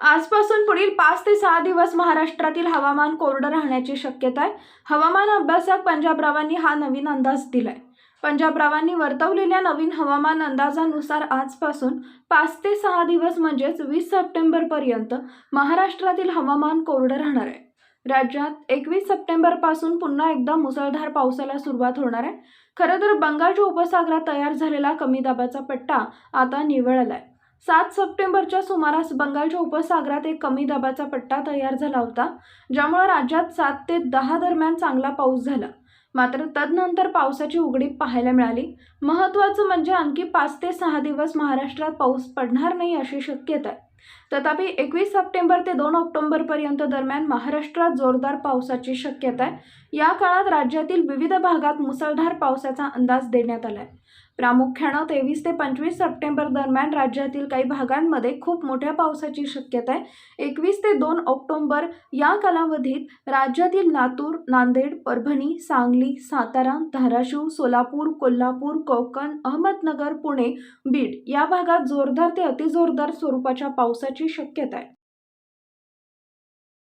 आजपासून पुढील पाच ते सहा दिवस महाराष्ट्रातील हवामान कोरडं राहण्याची शक्यता आहे. हवामान अभ्यासक पंजाबरावांनी हा नवीन अंदाज दिलाय. पंजाबरावांनी वर्तवलेल्या नवीन हवामान अंदाजानुसार आजपासून पाच ते सहा दिवस म्हणजेच वीस सप्टेंबरपर्यंत महाराष्ट्रातील हवामान कोरडं राहणार आहे. राज्यात एकवीस सप्टेंबरपासून पुन्हा एकदा मुसळधार पावसाला सुरुवात होणार आहे. खरं तर बंगालच्या उपसागरात तयार झालेला कमी दाबाचा पट्टा आता निवळला आहे सात सप्टेंबरच्या सुमारास बंगालच्या उपसागरात एक कमी दाबाचा पट्टा तयार झाला होता ज्यामुळे राज्यात सात ते दहा दरम्यान चांगला पाऊस झाला. मात्र तदनंतर पावसाची उघडीप पाहायला मिळाली. महत्त्वाचं म्हणजे आणखी पाच ते सहा दिवस महाराष्ट्रात पाऊस पडणार नाही अशी शक्यता आहे. तथापि एकवीस सप्टेंबर ते दोन ऑक्टोबरपर्यंत दरम्यान महाराष्ट्रात जोरदार पावसाची शक्यता आहे. या काळात राज्यातील विविध भागात मुसळधार पावसाचा अंदाज देण्यात आला आहे प्रामुख्यानं तेवीस ते पंचवीस सप्टेंबर दरम्यान राज्यातील काही भागांमध्ये खूप मोठ्या पावसाची शक्यता आहे. एकवीस ते दोन ऑक्टोबर या कालावधीत राज्यातील लातूर नांदेड परभणी सांगली सातारा धाराशिव सोलापूर कोल्हापूर कोकण अहमदनगर पुणे बीड या भागात जोरदार ते अतिजोरदार स्वरूपाच्या पावसाची शक्यता आहे